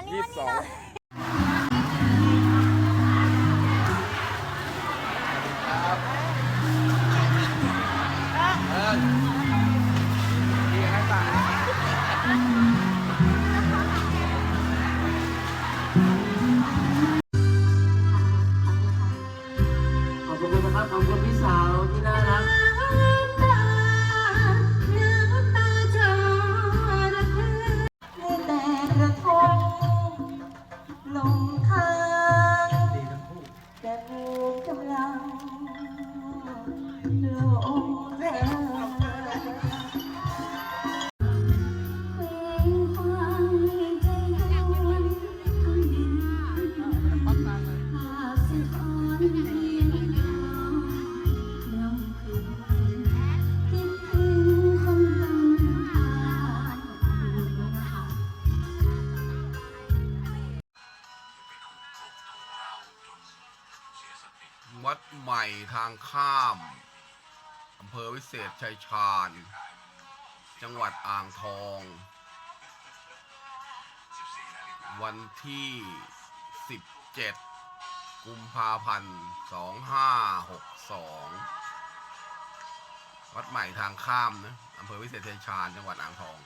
วัน วัดใหม่ทางข้ามอำเภอวิเศษชัยชาญ จังหวัดอ่างทอง วันที่ 17 กุมภาพันธ์2562 วัดใหม่ทางข้ามนะอำเภอวิเศษชัยชาญ จังหวัดอ่างทอง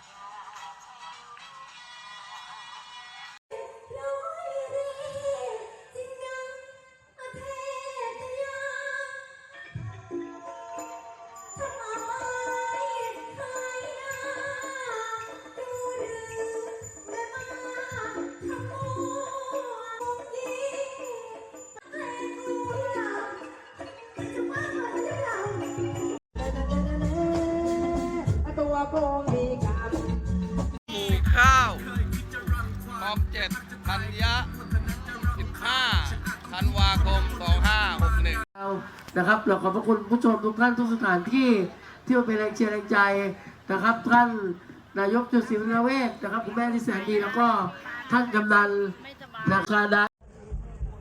ตัวโกงมีกับปลูกข้าวคลองเจ็ดธัญญะ15ธันวาคม 2561เรานะครับเราขอบพระคุณผู้ชมทุกท่านทุกสถานที่ที่มาเป็นแรงเชียร์แรงใจนะครับ ท่านนายกจุศิวนาเวศนะครับคุณแม่ที่แสนดีแล้วก็ท่านกำนันนาคาดา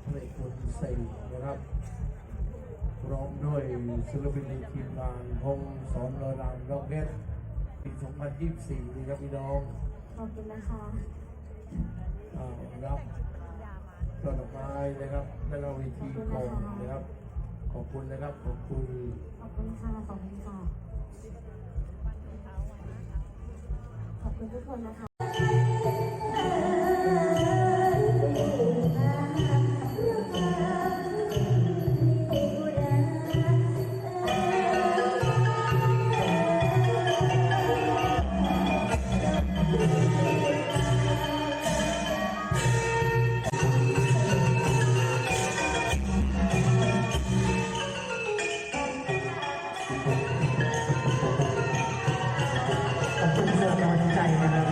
เพลงคนสี่นะครับร้องด้วยศิลปินในทีมงานพงสอนรอยรามร้องเพชร ปี 2024นี่ครับพี่น้องขอบคุณนะคะอ่ารับต้นดอกไม้นะครับและเราเวทีกองนะครับ ขอบคุณนะครับ ขอบคุณขอบคุณค่ะขอบคุณค่ะขอบคุณทุกคนนะคะ time.